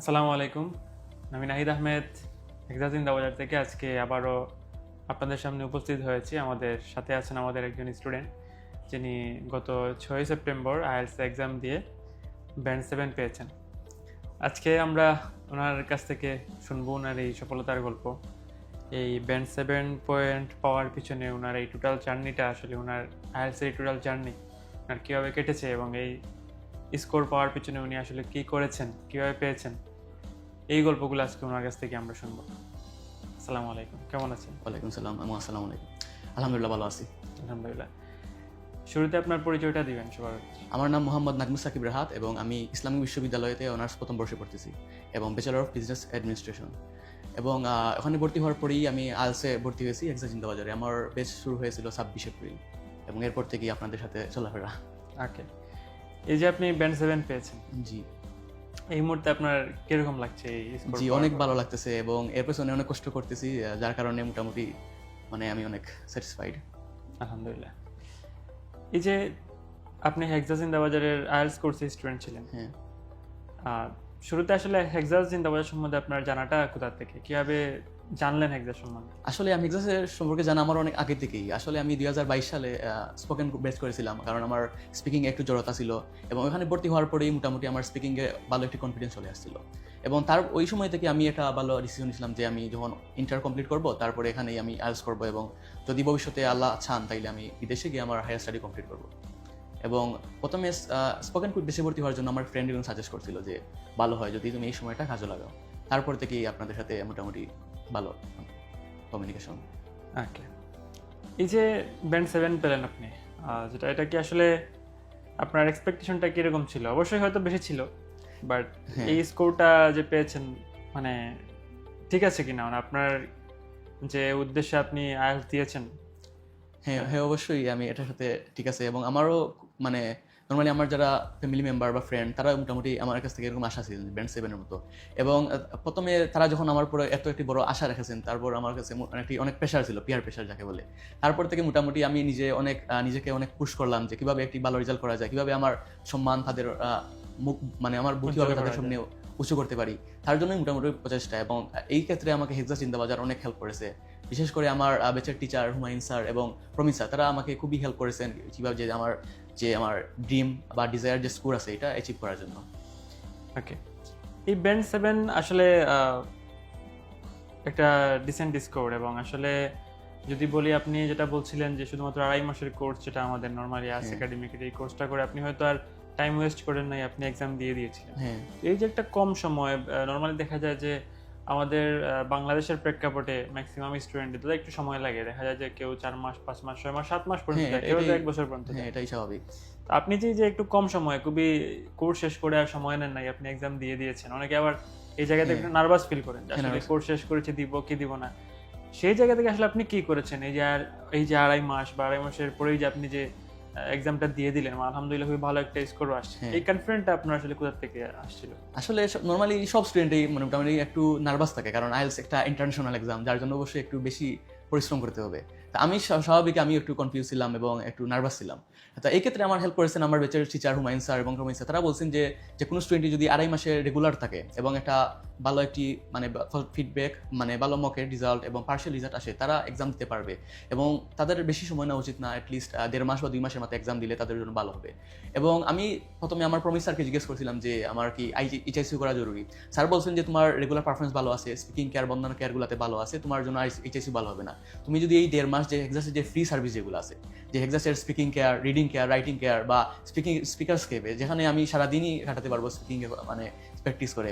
আসসালামু আলাইকুম। আমি নাহিদ আহমেদ হেক্সাজিন্দা বাজার থেকে আজকে আবারও আপনাদের সামনে উপস্থিত হয়েছি। আমাদের সাথে আছেন আমাদের একজন স্টুডেন্ট, যিনি গত ছয় সেপ্টেম্বর আইএলস এক্সাম দিয়ে ব্যান্ড সেভেন পেয়েছেন। আজকে আমরা ওনার কাছ থেকে শুনব ওনার এই সফলতার গল্প। এই ব্যান্ড সেভেন পয়েন্ট পাওয়ার পিছনে ওনার এই টোটাল জার্নিটা আসলে ওনার আইএলসের টোটাল জার্নি ওনার কীভাবে কেটেছে এবং এই স্কোর পাওয়ার পিছনে উনি আসলে কী করেছেন, কীভাবে পেয়েছেন এই গল্পগুলো আজকে ওনার কাছ থেকে আমরা শুনব। আসসালামু আলাইকুম কেমন আছেন? ওয়ালাইকুম সালাম আসসালামু আলাইকুম। আলহামদুলিল্লাহ ভালো আছি। আলহামদুলিল্লাহ। শুরুতে আপনার পরিচয়টা দিবেন সবার। আমার নাম মোহাম্মদ নাজমুস সাকিব রাহাত এবং আমি ইসলামিক বিশ্ববিদ্যালয়তে অনার্স প্রথম বর্ষে পড়তেছি এবং ব্যাচেলর অফ বিজনেস অ্যাডমিনিস্ট্রেশন এবং ওখানে ভর্তি হওয়ার পরেই আমি আলসে ভর্তি হয়েছি এক্সা জিন্দাবাজারে আমার বেশ শুরু হয়েছিল ছাব্বিশ এপ্রিল এবং এরপর থেকেই আপনাদের সাথে চলাফেরা। ওকে এই যে আপনি ব্যান্ড সেভেন পেয়েছেন। জি। এই মুহূর্তে আপনার কীরকম লাগছে জি অনেক ভালো লাগতেছে এবং এর পেছনে অনেক কষ্ট করতেছি যার কারণে মোটামুটি মানে আমি অনেক স্যাটিসফাইড আলহামদুলিল্লাহ। এই যে আপনি হেক্সাস জিন্দাবাজারের আয়েলস কোর্সে স্টুডেন্ট ছিলেন। হ্যাঁ। শুরুতে আসলে হেক্সাস জিন্দাবাজার সম্বন্ধে আপনার জানাটা কোথা থেকে? কীভাবে জানলেন হেক্সাস সম্বন্ধে আসলে আমি এক্সাসের সম্পর্কে জানা আমার অনেক আগে থেকেই। আসলে আমি দুই হাজার বাইশ সালে স্পোকেন বেস করেছিলাম, কারণ আমার স্পিকিং একটু জড়তা ছিল এবং ওখানে ভর্তি হওয়ার পরেই মোটামুটি আমার স্পিকিংয়ে ভালো একটি কনফিডেন্স চলে আসছিল। এবং তার ওই সময় থেকে আমি একটা ভালো ডিসিশন নিয়েছিলাম যে আমি যখন ইন্টার কমপ্লিট করব, তারপরে এখানেই আমি আইএলস করব এবং যদি ভবিষ্যতে আল্লাহ চান, তাইলে আমি বিদেশে গিয়ে আমার হায়ার স্টাডি কমপ্লিট করব। এবং প্রথমে স্পোকেন কুইট বেশি ভর্তি হওয়ার জন্য আমার ফ্রেন্ড এবং সাজেস্ট করছিল যে, ভালো হয়, যদি তুমি এই সময়টা কাজে লাগাও। তারপর থেকেই আপনাদের সাথে মোটামুটি ভালো কমিউনিকেশন ওকে এই যে ব্যান্ড সেভেন পেলেন আপনি যেটা এটা কি আসলে আপনার এক্সপেকটেশনটা কীরকম ছিল? অবশ্যই হয়তো বেশি ছিল বাট হ্যাঁ। এই স্কোরটা যে পেয়েছেন মানে ঠিক আছে কিনা? মানে আপনার যে উদ্দেশ্যে আপনি আয়াস দিয়েছেন। হ্যাঁ হ্যাঁ অবশ্যই আমি এটার সাথে ঠিক আছে এবং আমারও মানে নর্মালি আমার যারা ফ্যামিলি মেম্বার বা ফ্রেন্ড তারা মোটামুটি আমার কাছ থেকে এরকম আশা ছিল ব্যান্ড সেভেনের মতো। এবং প্রথমে তারা যখন আমার উপরে এত একটি বড় আশা রেখেছেন তারপর আমার কাছে মো- একটি অনেক প্রেশার ছিল পিয়ার প্রেশার যাকে বলে। তারপর থেকে মোটামুটি আমি নিজে অনেক নিজেকে অনেক পুশ করলাম যে কীভাবে একটি ভালো রেজাল্ট করা যায় কীভাবে আমার সম্মান তাদের মুখ মানে আমার উজ্জ্বল তাদের সামনে উঁচু করতে পারি। তার জন্যই মোটামুটি প্রচেষ্টা এবং এই ক্ষেত্রে আমাকে হেক্সা চিন্তাবাজার অনেক হেল্প করেছে। বিশেষ করে আমার বেচার টিচার হুমায়ুন স্যার এবং প্রমিত স্যার তারা আমাকে খুবই হেল্প করেছেন কীভাবে যে আমার যে আমার ড্রিম বা ডিজায়ার যে স্কোর আছে এটা অ্যাচিভ করার জন্য। ওকে এই ব্যান্ড সেভেন আসলে একটা ডিসেন্ট স্কোর এবং আসলে যদি বলি আপনি যেটা বলছিলেন যে শুধুমাত্র আড়াই মাসের কোর্স যেটা আমাদের নর্মালি হ্যাঁ। একাডেমিকের এই কোর্সটা করে আপনি হয়তো আর টাইম ওয়েস্ট করেন নাই আপনি এক্সাম দিয়ে দিয়েছিলেন। হ্যাঁ। এই যে একটা কম সময় নর্মালি দেখা যায় যে আমাদের বাংলাদেশের প্রেক্ষাপটে ম্যাক্সিমাম স্টুডেন্টদের একটু সময় লাগে। দেখা যায় যে কেউ চার মাস পাঁচ মাস ছয় মাস সাত মাস পর্যন্ত হ্যাঁ, কেউ এক বছর পর্যন্ত হ্যাঁ এটাই স্বাভাবিক। আপনি যে যে একটু কম সময়ে খুবই কোর্স শেষ করে আর সময় নেন নাই আপনি এক্সাম দিয়ে দিয়েছেন অনেকে আবার এই জায়গাতে হ্যাঁ। একটু নার্ভাস ফিল করেন আসলে কোর্স শেষ করেছি দিব কি দিব না? সেই জায়গা থেকে আসলে আপনি কি করেছেন? এই যে আর এই যে আড়াই মাস বা আড়াই মাসের পরেই যে আপনি যে এক্সামটা দিয়ে দিলেন আলহামদুলিল্লাহ খুবই ভালো একটা স্কোর আসছে। হ্যাঁ। এই কনফিডেন্টটা আপনার আসলে কোথা থেকে আসছিল? আসলে নরমালি সব স্টুডেন্টই মানে মোটামুটি একটু নার্ভাস থাকে কারণ আইএলস একটা ইন্টারন্যাশনাল এক্সাম যার জন্য অবশ্যই একটু বেশি পরিশ্রম করতে হবে। তা আমি স্বা- স্বাভাবিক আমি একটু কনফিউজ ছিলাম এবং একটু নার্ভাস ছিলাম। তা এই ক্ষেত্রে আমার হেল্প করেছেন আমার বেচার টিচার হুমায়ুন স্যার এবং রোমিন স্যার তারা বলছেন যে যে কোনো স্টুডেন্টই যদি আড়াই মাসে রেগুলার থাকে এবং একটা ভালো একটি মানে ফিডব্যাক মানে ভালো মকের রেজাল্ট এবং পার্সিয়াল রেজাল্ট আসে, তারা এক্সাম দিতে পারবে। এবং তাদের বেশি সময় নেওয়া উচিত না অ্যাটলিস্ট দেড় মাস বা দুই মাসের মতো এক্সাম দিলে তাদের জন্য ভালো হবে। এবং আমি প্রথমে আমার প্রমিস স্যারকে জিজ্ঞেস করছিলাম যে, আমার কি এইচআইসি করা জরুরি? স্যার বলছেন যে, তোমার রেগুলার পারফরমেন্স ভালো আছে স্পিকিং কেয়ার বন্ধন কেয়ারগুলোতে ভালো আছে, তোমার জন্য এইচআইসি ভালো হবে না। তুমি যদি এই দেড় মাস যে হেক্সাসের যে ফ্রি সার্ভিস যেগুলো আছে, যে হেক্সাসের speaking care reading care writing care বা স্পিকিং স্পিকার স্কেপে যেখানে আমি সারাদিনই কাটাতে পারব স্পিকিং মানে প্র্যাকটিস করে,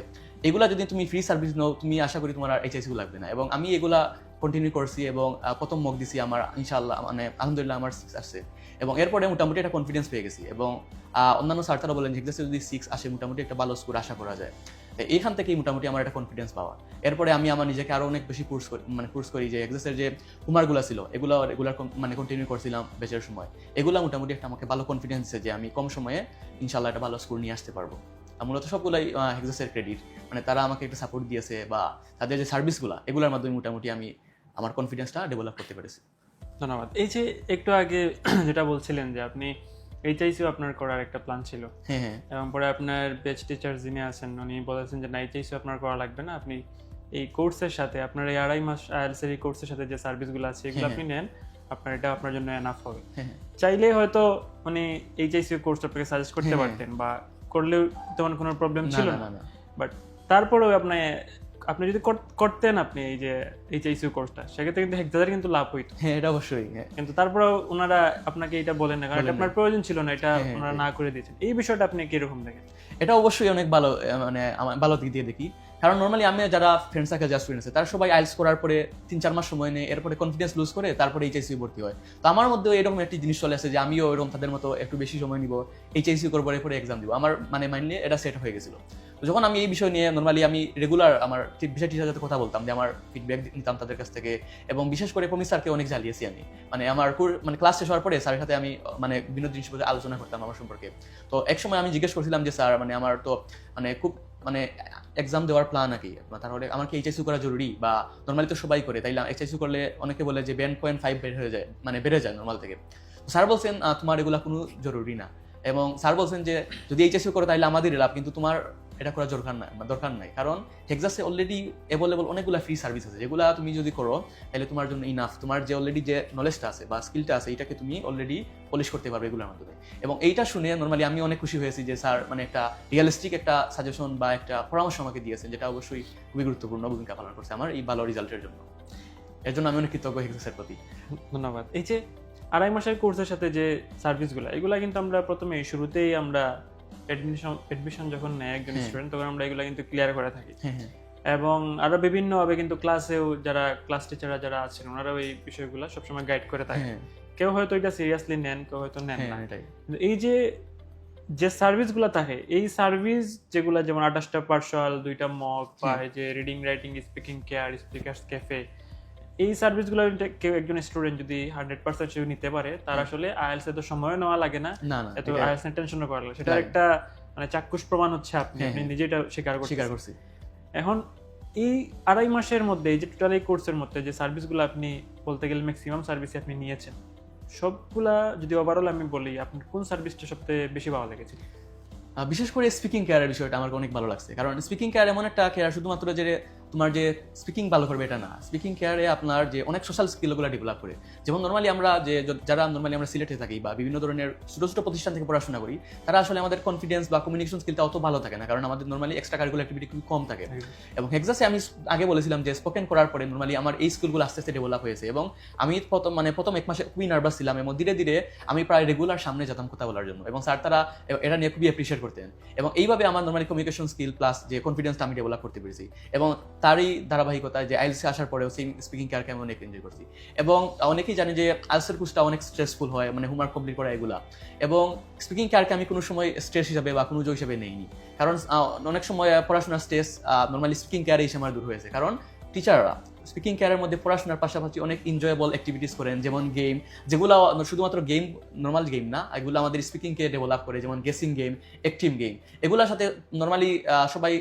এগুলা যদি তুমি ফ্রি সার্ভিস নাও, তুমি আশা করি তোমার আর এইচআইসি লাগবে না। এবং আমি এগুলা কন্টিনিউ করছি এবং প্রথম মক দিছি আমার, ইনশাআল্লাহ মানে আলহামদুলিল্লাহ আমার সিক্স আসছে এবং এরপরে মোটামুটি একটা কনফিডেন্স পেয়ে গেছি এবং অন্যান্য স্যার তারা বলেন হেক্সাসে যদি সিক্স আসে, মোটামুটি একটা ভালো স্কোর আশা করা যায়। এইখান থেকেই মোটামুটি আমার একটা কনফিডেন্স পাওয়া। এরপরে আমি আমার নিজেকে আরও অনেক বেশি কোর্স করি মানে কোর্স করি যে এক্সাসের যে কুমারগুলো ছিল, এগুলো রেগুলার মানে কন্টিনিউ করছিলাম বেচের সময়, এগুলো মোটামুটি একটা আমাকে ভালো কনফিডেন্স দিচ্ছে যে, আমি কম সময়ে ইনশাল্লাহ একটা ভালো স্কোর নিয়ে আসতে পারব। মূলত সবগুলাই হেক্সাসের ক্রেডিট মানে তারা আমাকে একটা সাপোর্ট দিয়েছে বা তাদের যে সার্ভিসগুলো এগুলোর মাধ্যমে মোটামুটি আমি আমার কনফিডেন্সটা ডেভেলপ করতে পেরেছি। ধন্যবাদ। এই যে একটু আগে যেটা বলছিলেন যে আপনি এইচআইসিও আপনার করার একটা প্ল্যান ছিল। হ্যাঁ হ্যাঁ। এবং পরে আপনার বেচ টিচার যিনি আছেন উনি বলেছেন যে না এইচআইসি আপনার করা লাগবে না। আপনি এই কোর্সের সাথে আপনার এই আড়াই মাস আইএলস এর এই কোর্সের সাথে যে সার্ভিসগুলো আছে এগুলো হ্যাঁ, আপনি নেন। আপনার এটা আপনার জন্য এনাফ হবে। হ্যাঁ হ্যাঁ। চাইলে হয়তো মানে এইচআইসি কোর্স আপনাকে সাজেস্ট করতে হ্যাঁ। পারতেন বা করলেও তেমন কোনো প্রবলেম ছিল না বাট তারপরেও আপনি আপনি যদি করতেন আপনি এই যে এইচআইসি কোর্সটা সেক্ষেত্রে কিন্তু হেক্সাদের কিন্তু লাভ হইতো। হ্যাঁ এটা অবশ্যই হ্যাঁ। কিন্তু তারপরেও ওনারা আপনাকে এটা বলেন না কারণ এটা আপনার প্রয়োজন ছিল না এটা হ্যাঁ, ওনারা না করে দিয়েছেন। এই বিষয়টা আপনি কীরকম দেখেন? এটা অবশ্যই অনেক ভালো মানে আমার ভালো দিক দিয়ে দেখি। কারণ নর্মালি আমি যারা ফ্রেন্ড সার্কেল যা স্টুডেন্ট আছে, তারা সবাই আইলস করার পরে তিন, চার মাস সময় নেয়, এরপরে কনফিডেন্স লুজ করে তারপরে এইচআইসি ভর্তি হয়। তো আমার মধ্যেও এরকম একটি জিনিস চলে আসে যে আমিও এরকম তাদের মতো একটু বেশি সময় নিব এইচআইসি করব, এরপরে এক্সাম দিব। আমার মানে মাইন্ডলি এটা সেট হয়ে গেছিল। তো যখন আমি এই বিষয় নিয়ে নর্মালি আমি রেগুলার আমার বিষয় টিচার সাথে কথা বলতাম, যে আমার ফিডব্যাক নিতাম তাদের কাছ থেকে, এবং বিশেষ করে কমি স্যারকে অনেক জ্বালিয়েছি আমি। মানে আমার মানে ক্লাস শেষ হওয়ার পরে স্যারের সাথে আমি মানে বিভিন্ন জিনিসপত্র আলোচনা করতাম আমার সম্পর্কে। তো এক সময় আমি জিজ্ঞেস করছিলাম যে স্যার মানে আমার তো মানে খুব মানে এক্সাম দেওয়ার প্ল্যান আর কি তাহলে আমার কি এইচএসইউ করা জরুরি? বা নর্মালি তো সবাই করে, তাই এইচএসইউ করলে অনেকে বলে যে বেন পয়েন্ট ফাইভ বের হয়ে যায় মানে বেড়ে যায় নর্মাল থেকে। স্যার বলছেন তোমার এগুলো কোনো জরুরি না। এবং স্যার বলছেন যে, যদি এইচএসইউ করো তাহলে আমাদের লাভ, কিন্তু তোমার এটা করা দরকার নাই দরকার নাই। কারণ হেক্সাসে অলরেডি অ্যাভেলেবল অনেকগুলো ফ্রি সার্ভিস আছে। যেগুলো তুমি যদি করো, তাহলে তোমার জন্য ইনাফ তোমার যে অলরেডি যে নলেজটা আছে বা স্কিলটা আছে এটাকে তুমি অলরেডি পলিশ করতে পারবে এগুলোর মাধ্যমে। এবং এইটা শুনে নর্মালি আমি অনেক খুশি হয়েছি যে স্যার মানে একটা রিয়েলিস্টিক একটা সাজেশন বা একটা পরামর্শ আমাকে দিয়েছেন, যেটা অবশ্যই খুবই গুরুত্বপূর্ণ ভূমিকা পালন করছে আমার এই ভালো রেজাল্টের জন্য। এর জন্য আমি অনেক কৃতজ্ঞ হেক্সাসের প্রতি। ধন্যবাদ। এই যে আড়াই মাসের কোর্সের সাথে যে সার্ভিসগুলো এগুলা কিন্তু আমরা প্রথমে শুরুতেই আমরা এডমিশন যখন নেয় একজন হ্যাঁ। স্টুডেন্ট তখন আমরা এগুলা কিন্তু ক্লিয়ার করে থাকি। হ্যাঁ হ্যাঁ। এবং আরও বিভিন্নভাবে কিন্তু ক্লাসেও যারা ক্লাস টিচাররা যারা আছেন ওনারাও এই বিষয়গুলো সবসময় গাইড করে থাকে হ্যাঁ। কেউ হয়তো এটা সিরিয়াসলি নেন কেউ হয়তো নেন না। হ্যাঁ এই যে যে সার্ভিসগুলো থাকে এই সার্ভিস যেগুলো যেমন আঠাশটা পার্সোয়াল দুইটা মগ বা এই যে reading writing speaking care speakers cafe এই সার্ভিসগুলো কেউ একজন স্টুডেন্ট যদি হান্ড্রেড পার্সেন্ট সে নিতে পারে তার আসলে আইএলস এত সময় নেওয়া লাগে না। এত আইএলস টেনশনও করা লাগে সেটা একটা মানে চাক্ষুষ প্রমাণ হচ্ছে আপনি। হ্যাঁ, আপনি হ্যাঁ। নিজে এটা স্বীকার স্বীকার করছি। এখন এই আড়াই মাসের মধ্যে এই যে টোটাল এই কোর্সের মধ্যে যে সার্ভিসগুলো আপনি বলতে গেলে ম্যাক্সিমাম সার্ভিস আপনি নিয়েছেন সবগুলা যদি ওভারঅল আমি বলি আপনার কোন সার্ভিসটা সবচেয়ে বেশি ভালো লেগেছে? বিশেষ করে স্পিকিং কেয়ারের বিষয়টা আমার অনেক ভালো লাগছে। কারণ স্পিকিং কেয়ার এমন একটা কেয়ার শুধুমাত্র যে তোমার যে স্পিকিং ভালো করবে এটা না। স্পিকিং কেয়ারে আপনার যে অনেক সোশ্যাল স্কিলগুলো ডেভেলপ করে। যেমন নর্মালি আমরা যে যারা নর্মালি আমরা সিলেটে থাকি বা বিভিন্ন ধরনের ছোট ছোট প্রতিষ্ঠান থেকে পড়াশোনা করি তারা আসলে আমাদের কনফিডেন্স বা কমিউনিকেশন স্কিলটা অত ভালো থাকে না। কারণ আমাদের নর্মালি এক্সট্রা কারিকুলার অ্যাক্টিভিটি খুব কম থাকে। এবং হেক্সাসে আমি আগে বলেছিলাম যে স্পোকেন করার পরে নর্মালি আমার এই স্কিলগুলো আস্তে আস্তে ডেভেলপ হয়েছে। এবং আমি প্রথম মানে প্রথম এক মাসে খুবই নার্ভাস ছিলাম। এবং ধীরে ধীরে আমি প্রায় রেগুলার সামনে যেতাম কথা বলার জন্য। এবং স্যার তারা এটা নিয়ে খুবই অ্যাপ্রিসিয়েট করতেন। এবং এইভাবে আমার নর্মালি কমিউনিকেশন স্কিল প্লাস যে কনফিডেন্সটা আমি ডেভেলপ করতে পেরেছি। এবং তারই ধারাবাহিকতায় যে আইলসে আসার পরেও সেই স্পিকিং কেয়ারকে আমি অনেক এনজয় করছি। এবং অনেকেই জানে যে আইলসের কোর্সটা অনেক স্ট্রেসফুল হয় মানে হোমওয়ার্ক কমপ্লিট করা এগুলা। এবং স্পিকিং কেয়ারকে আমি কোনো সময় স্ট্রেস হিসাবে বা কোনো জয় হিসাবে নেইনি। কারণ অনেক সময় পড়াশোনার স্ট্রেস নর্মালি স্পিকিং কেয়ারে এসে আমার দূর হয়েছে কারণ টিচাররা স্পিকিং কেয়ারের মধ্যে পড়াশোনার পাশাপাশি অনেক এনজয়েবল অ্যাক্টিভিটিস করেন, যেমন গেম যেগুলো শুধুমাত্র গেম নর্মাল গেম না, এগুলো আমাদের স্পিকিংকে ডেভেলপ করে, যেমন গেসিং গেম অ্যাক্টিভ গেম এগুলোর সাথে নর্মালি সবাই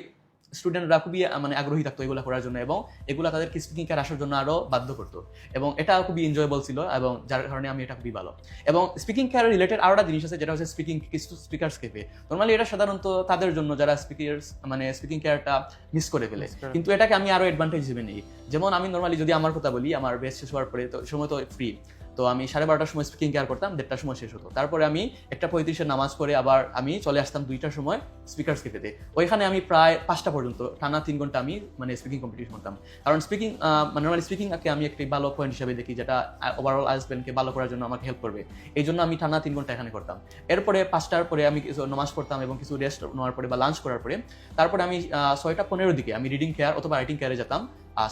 স্টুডেন্টরা খুবই মানে আগ্রহী থাকতো এগুলো করার জন্য এবং এগুলো তাদেরকে স্পিকিং কেয়ার আসার জন্য আরও বাধ্য করতো। এবং এটা খুবই এনজয়েবল ছিল এবং যার কারণে আমি এটা খুবই ভালো। এবং স্পিকিং কেয়ার রিলেটেড আরও একটা জিনিস আছে যেটা হচ্ছে স্পিকিং কিছু স্পিকার্স কেফে নর্মালি এটা সাধারণত তাদের জন্য যারা স্পিকার্স মানে স্পিকিং কেয়ারটা মিস করে ফেলে। কিন্তু এটাকে আমি আরও অ্যাডভান্টেজ হিসেবে নিই। যেমন আমি নর্মালি যদি আমার কথা বলি আমার বেস্ট শেষ হওয়ার পরে তো সময় তো ফ্রি তো আমি সাড়ে বারোটার সময় স্পিকিং কেয়ার করতাম, দেড়টার সময় শেষ হতো। তারপরে আমি একটা পঁয়ত্রিশের নামাজ করে আবার আমি চলে আসতাম দুইটার সময় স্পিকার্স কেফেতে ওইখানে আমি প্রায় পাঁচটা পর্যন্ত, টানা তিন ঘণ্টা আমি মানে স্পিকিং কম্পিটিশন করতাম। কারণ স্পিকিং মানে নর্মালি স্পিকিংকে আমি একটি ভালো পয়েন্ট হিসেবে দেখি, যেটা ওভারঅল আইসবেনকে ভালো করার জন্য আমাকে হেল্প করবে। এই জন্য আমি টানা তিন ঘণ্টা এখানে করতাম। এরপরে পাঁচটার পরে আমি কিছু নামাজ পড়তাম এবং কিছু রেস্ট নেওয়ার পরে বা লাঞ্চ করার পরে, তারপরে আমি ছয়টা পনেরো দিকে আমি রিডিং কেয়ার অথবা রাইটিং কেয়ারে যেতাম।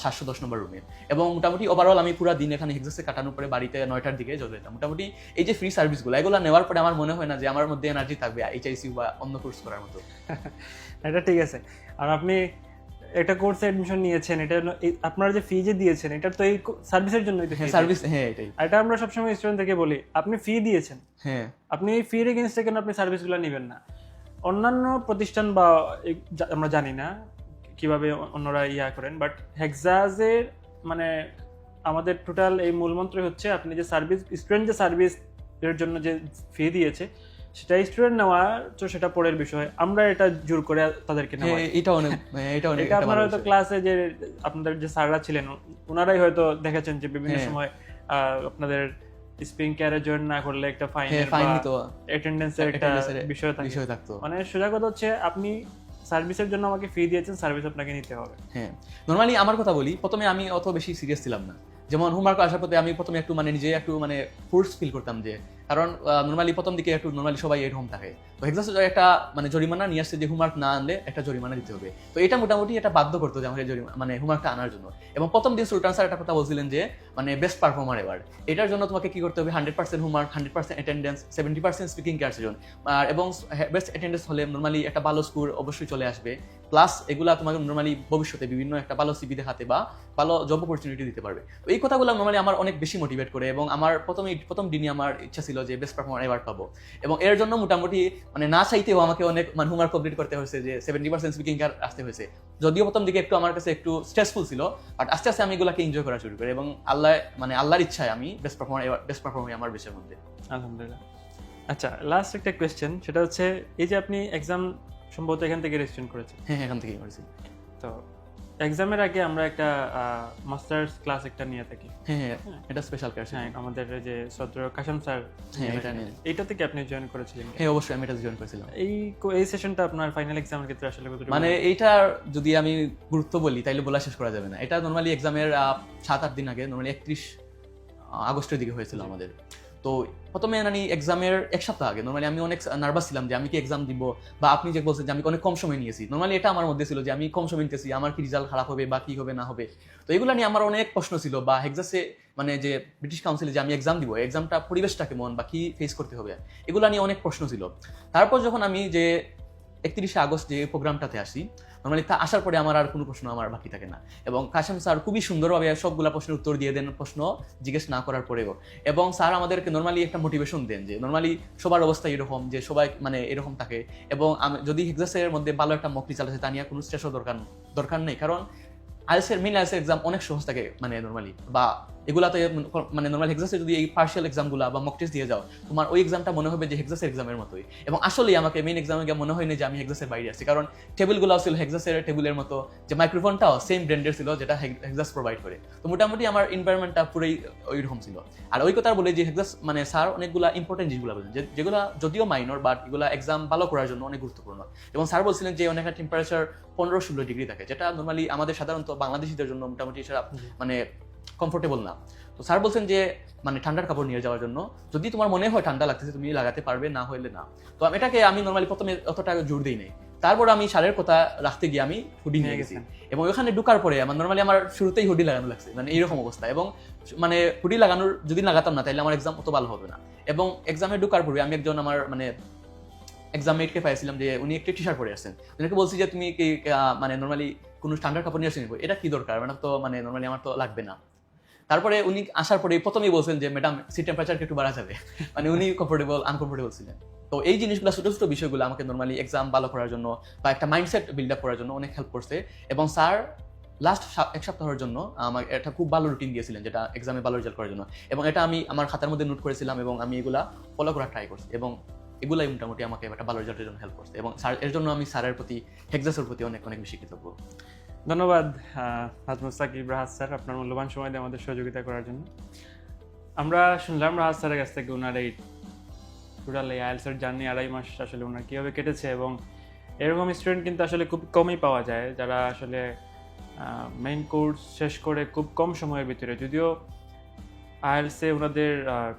সাতশো দশ নম্বর রুমে এবং মোটামুটি ওভারঅল আমি পুরো দিন এখানে হেক্সাসে কাটানোর পরে বাড়িতে নয়টার দিকে চলে যেতাম। মোটামুটি এই যে ফ্রি সার্ভিসগুলো এগুলো নেওয়ার পরে আমার মনে হয় না যে আমার মধ্যে এনার্জি থাকবে এইচআইসি বা অন্য কোর্স করার মতো। এটা ঠিক আছে। আর আপনি একটা কোর্সে অ্যাডমিশন নিয়েছেন এটা আপনারা যে ফি যে দিয়েছেন এটা তো এই সার্ভিসের জন্যই তো হ্যাঁ সার্ভিস হ্যাঁ এটাই। আর এটা আমরা সবসময় স্টুডেন্টদেরকে বলি আপনি ফি দিয়েছেন। হ্যাঁ। আপনি এই ফির এগেনস্টে কেন আপনি সার্ভিসগুলো নেবেন না? অন্যান্য প্রতিষ্ঠান বা আমরা জানি না কীভাবে অন্যরা ইয়া করেন বাট হেক্সাজের মানে আমাদের টোটাল এই মূলমন্ত্র হচ্ছে আপনি যে সার্ভিস স্টুডেন্ট যে সার্ভিস এর জন্য যে ফি দিয়েছে সেটা স্টুডেন্ট নেওয়া তো সেটা পরের বিষয়। আমরা এটা জোর করে তাদেরকে নেওয়া হ্যাঁ, এটা অনেক হ্যাঁ, এটা অনেক এটা আপনারা হয়তো ক্লাসে যে আপনাদের যে স্যাররা ছিলেন ওনারাই হয়তো দেখেছেন যে বিভিন্ন হ্যাঁ। সময় আপনাদের স্প্রিং কেয়ারে জয়েন না করলে একটা হ্যাঁ ফাইন বা নিতো। অ্যাটেন্ডেন্সের একটা বিষয় থাকে। বিষয় থাকতো। মানে সোজা কথা হচ্ছে আপনি সার্ভিসের জন্য আমাকে ফি দিয়েছেন সার্ভিস আপনাকে নিতে হবে। হ্যাঁ। নর্মালি আমার কথা বলি, প্রথমে আমি অত বেশি সিরিয়াস ছিলাম না। যেমন হোমওয়ার্ক আসার পথে আমি প্রথমে একটু মানে নিজে একটু মানে ফোর্স ফিল করতাম যে কারণ নর্মালি প্রথম দিকে একটু নর্মালি সবাই এট হোম থাকে। তো এক্সাস একটা মানে জরিমানা নিয়ে আসছে যে হোমওয়ার্ক না আনলে একটা জরিমানা দিতে হবে। তো এটা মোটামুটি এটা বাধ্য করতো যে, আমাকে মানে হোমওয়ার্কটা আনার জন্য। এবং প্রথম দিন সুলতান স্যার একটা কথা বলছিলেন যে মানে বেস্ট পারফর্মার এবার এটার জন্য তোমাকে কি করতে হবে? Hundred percent homework hundred percent attendance seventy percent speaking care session আর, এবং বেস্ট অ্যাটেন্ডেন্স হলে নর্মালি একটা ভালো স্কোর অবশ্যই চলে আসবে। প্লাস এগুলা তোমাকে নর্মালি ভবিষ্যতে বিভিন্ন একটা ভালো সিবি দেখাতে বা ভালো জব অপরচুনিটি দিতে পারবে। এই কথাগুলো নর্মালি আমার অনেক বেশি মোটিভেট করে এবং আমার প্রথমে প্রথম দিনই আমার ইচ্ছা ছিল যে বেস্ট পারফর্মার অ্যাওয়ার্ড পাবো। এবং এর জন্য মোটামুটি মানে না চাইতেও আমাকে অনেক মানে হোমওয়ার্ক কমপ্লিট করতে হয়েছে যে সেভেন্টি পার্সেন্ট স্পিকিং কার আসতে হয়েছে। যদিও প্রথম দিকে একটু আমার কাছে একটু স্ট্রেসফুল ছিল বাট আস্তে আস্তে আমি এগুলাকে এনজয় করা শুরু করি এবং আল্লাহ মানে আল্লাহর ইচ্ছায় আমি বেস্ট পারফর্মার বেস্ট পারফর্মার আমার বিষয়ের মধ্যে আলহামদুলিল্লাহ। আচ্ছা লাস্ট একটা কোয়েশ্চেন সেটা হচ্ছে এই যে আপনি এক্সাম সম্ভবত এখান থেকে রেজিস্ট্রেশন করেছেন। হ্যাঁ হ্যাঁ এখান থেকেই করেছি। তো এক্সামের আগে আমরা একটা মাস্টার্স ক্লাস একটা নিয়ে থাকি। হ্যাঁ হ্যাঁ এটা স্পেশাল কেয়ার হ্যাঁ আমাদের যে সদ্র কাশম স্যার হ্যাঁ, এটা থেকে আপনি জয়েন করেছিলেন হ্যাঁ অবশ্যই আমি এটা জয়েন করেছিলাম। এই এই সেশনটা আপনার ফাইনাল এক্সামের ক্ষেত্রে আসলে কতটুকু মানে এইটার যদি আমি গুরুত্ব বলি তাইলে বলা শেষ করা যাবে না। এটা নর্মালি এক্সামের সাত আট দিন আগে নর্মালি একত্রিশ আগস্টের দিকে হয়েছিল আমাদের। তো প্রথমে মানে এক্সামের এক সপ্তাহ আগে নর্মালি আমি অনেক নার্ভাস ছিলাম যে আমি কি এক্সাম দিব, বা আপনি যে বলছেন যে আমি অনেক কম সময় নিয়েছি নর্মালি এটা আমার মধ্যে ছিল যে আমি কম সময় নিতেছি, আমার কি রেজাল্ট খারাপ হবে বা কি হবে না হবে। তো এগুলো নিয়ে আমার অনেক প্রশ্ন ছিল, বা হেক্সাসে মানে যে ব্রিটিশ কাউন্সিলে যে আমি এক্সাম দিব এক্সামটা পরিবেশটা কেমন বা কি ফেস করতে হবে, এগুলো নিয়ে অনেক প্রশ্ন ছিল। তারপর যখন আমি যে একত্রিশে আগস্ট যে প্রোগ্রামটাতে আসি নর্মালি তা আসার পরে আমার আর কোনো প্রশ্ন আমার বাকি থাকে না। এবং কাশেম স্যার খুবই সুন্দরভাবে সবগুলা প্রশ্নের উত্তর দিয়ে দেন, প্রশ্ন জিজ্ঞেস না করার পরেও। এবং স্যার আমাদেরকে নর্মালি একটা মোটিভেশন দেন যে নর্মালি সবার অবস্থা এরকম যে, সবাই মানে এরকম থাকে। এবং যদি হেক্সাসের মধ্যে ভালো একটা মক রেজাল্ট আছে তা নিয়ে কোনো স্ট্রেসও দরকার দরকার নেই। কারণ আইএসের মেন আইএসের এক্সাম অনেক সহজ থাকে মানে নর্মালি বা এগুলাতে মানে নর্মাল হেক্সাসে যদি এই পার্শিয়াল এক্সামগুলো বা মক টেস্ট দিয়ে যাও তোমার ওই এক্সামটা মনে হবে যে হেক্সাসের এক্সামের মতোই। এবং আসলেই আমাকে মেন এক্সামে গিয়ে মনে হয়নি যে আমি হেক্সাসের বাইরে আছি। কারণ টেবিলগুলো ছিল হেক্সাসের টেবিলের মতো যে মাইক্রোফোনটাও সেম ব্র্যান্ডের ছিল যেটা হেক্সাস প্রোভাইড করে। তো মোটামুটি আমার এনভায়রনমেন্টটা পুরোই ওই রকম ছিল। আর ওই কথা বলে যে হেক্সাস মানে স্যার অনেকগুলো ইম্পর্টেন্ট জিনিসগুলো বলেন যে- যেগুলো যদিও মাইনর বাট এগুলো এক্সাম ভালো করার জন্য অনেক গুরুত্বপূর্ণ। এবং স্যার বলছিলেন যে অনেক টেম্পারেচার পনেরো ষোলো ডিগ্রি থাকে যেটা নর্মালি আমাদের সাধারণত বাংলাদেশিদের জন্য মোটামুটি সেটা মানে কমফোর্টেবল না। তো স্যার বলছেন যে মানে ঠান্ডার কাপড় নিয়ে যাওয়ার জন্য যদি তোমার মনে হয় ঠান্ডা লাগতেছে তুমি লাগাতে পারবে না হলে না। তো আমি এটাকে আমি নর্মালি প্রথমে অতটা জোর দিই নাই। তারপর আমি সারের কথা রাখতে গিয়ে আমি হুডি নিয়ে গেছি। এবং ওখানে ঢুকার পরে আমার নর্মালি আমার শুরুতেই হুডি লাগানো লাগছে মানে এইরকম অবস্থা। এবং মানে হুডি লাগানোর যদি লাগাতাম না তাহলে আমার এক্সাম অত ভালো হবে না। এবং এক্সামে ঢুকার পরে আমি একজন আমার মানে এক্সাম মেটকে পাইছিলাম যে উনি একটি টি শার্ট পরে আসছেন। উনাকে বলছি যে তুমি কি মানে নর্মালি কোনো স্ট্যান্ডার্ড কাপড় নিয়ে আসেনি এটা কি দরকার? মানে তো মানে নর্মালি আমার তো লাগবে না। তারপরে উনি আসার পরে প্রথমেই বলছেন যে ম্যাডাম সিট টেম্পারেচার একটু বাড়া যাবে। মানে উনি কমফোর্টেবল আনকমফোর্টেবল ছিলেন। তো এই জিনিসগুলো, ছোট ছোট বিষয়গুলো আমাকে নর্মালি এক্সাম ভালো করার জন্য বা একটা মাইন্ডসেট বিল্ড আপ করার জন্য অনেক হেল্প করছে। এবং স্যার লাস্ট এক সপ্তাহের জন্য আমার একটা খুব ভালো রুটিন দিয়েছিলেন, যেটা এক্সামে ভালো রেজাল্ট করার জন্য। এবং এটা আমি আমার খাতার মধ্যে নোট করেছিলাম এবং আমি এগুলা ফলো করার ট্রাই করছি। এবং এগুলাই মোটামুটি আমাকে একটা ভালো রেজাল্টের জন্য হেল্প করছে। এবং স্যার, এর জন্য আমি স্যারের প্রতি হেক্সাসের প্রতি অনেক অনেক বেশি কৃতজ্ঞ। ধন্যবাদ নাজমুস সাকিব রাহাত স্যার, আপনার মূল্যবান সময় দিয়ে আমাদের সহযোগিতা করার জন্য। আমরা শুনলাম রাহাত স্যারের কাছ থেকে ওনার এই টোটাল এই আইএলসের জার্নি আড়াই মাস আসলে ওনার কীভাবে কেটেছে এবং এরকম স্টুডেন্ট কিন্তু আসলে খুব কমই পাওয়া যায়, যারা আসলে মেইন কোর্স শেষ করে খুব কম সময়ের ভিতরে। যদিও আইএলসে ওনাদের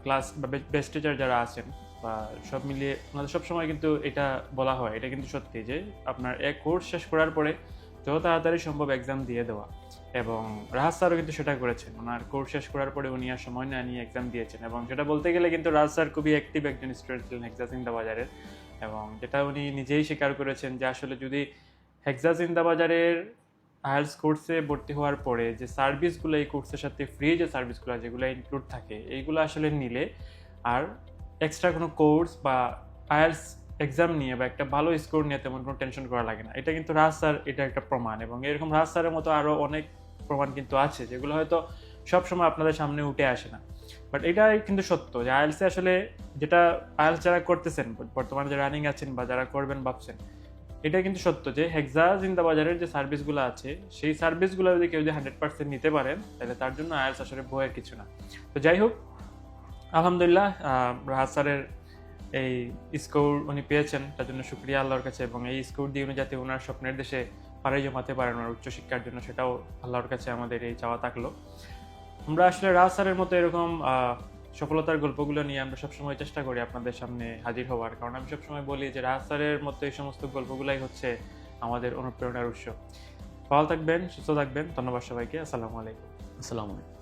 ক্লাস বা বেস্ট টিচার যারা আছেন বা সব মিলিয়ে ওনাদের সবসময় কিন্তু এটা বলা হয়। এটা কিন্তু সত্যি যে আপনার এক কোর্স শেষ করার পরে যত তাড়াতাড়ি সম্ভব এক্সাম দিয়ে দেওয়া। এবং রাহাত স্যারও কিন্তু সেটা করেছেন। ওনার কোর্স শেষ করার পরে উনি আর সময় না নিয়ে এক্সাম দিয়েছেন। এবং সেটা বলতে গেলে কিন্তু রাজ স্যার খুবই অ্যাক্টিভ একজন স্টুডেন্ট ছিলেন হেক্সা বাজারের এবং যেটা উনি নিজেই স্বীকার করেছেন যে আসলে যদি হেক্সা বাজারের আইএলস কোর্সে ভর্তি হওয়ার পরে যে সার্ভিসগুলো এই কোর্সের সাথে ফ্রি যে সার্ভিসগুলো যেগুলো ইনক্লুড থাকে, এইগুলো আসলে নিলে আর এক্সট্রা কোনো কোর্স বা আইএলস এক্সাম নিয়ে বা একটা ভালো স্কোর নিয়ে তেমন কোনো টেনশন করা লাগে না। এটা কিন্তু রাজ স্যার, এটা একটা প্রমাণ এবং এরকম রাজ স্যারের মতো আরও অনেক প্রমাণ কিন্তু আছে, যেগুলো হয়তো সবসময় আপনাদের সামনে উঠে আসে না। বাট এটা কিন্তু সত্য যে আইএলসে আসলে যেটা আইএলস যারা করতেছেন, বর্তমানে যে রানিং আছেন বা যারা করবেন ভাবছেন এটা কিন্তু সত্য যে হেক্সা জিন্দাবাজারের যে সার্ভিসগুলো আছে, সেই সার্ভিসগুলো যদি কেউ যদি হান্ড্রেড পার্সেন্ট নিতে পারেন, তাহলে তার জন্য আইএলস আসলে বইয়ের কিছু না। তো যাই হোক, আলহামদুলিল্লাহ রাহাত স্যারের এই স্কোর উনি পেয়েছেন, তার জন্য শুক্রিয়া আল্লাহর কাছে এবং এই স্কোর দিয়ে উনি যাতে ওনার স্বপ্নের দেশে পাড়াই জমাতে পারেন ওনার উচ্চশিক্ষার জন্য, সেটাও আল্লাহর কাছে আমাদের এই চাওয়া থাকল। আমরা আসলে রাজ স্যারের মতো এরকম সফলতার গল্পগুলো নিয়ে আমরা সবসময় চেষ্টা করি আপনাদের সামনে হাজির হওয়ার। কারণ আমি সবসময় বলি যে রাজ স্যারের মতো এই সমস্ত গল্পগুলাই হচ্ছে আমাদের অনুপ্রেরণার উৎস। ভালো থাকবেন, সুস্থ থাকবেন। ধন্যবাদ সবাইকে। আসসালামু আলাইকুম। আসসালামু আলাইকুম।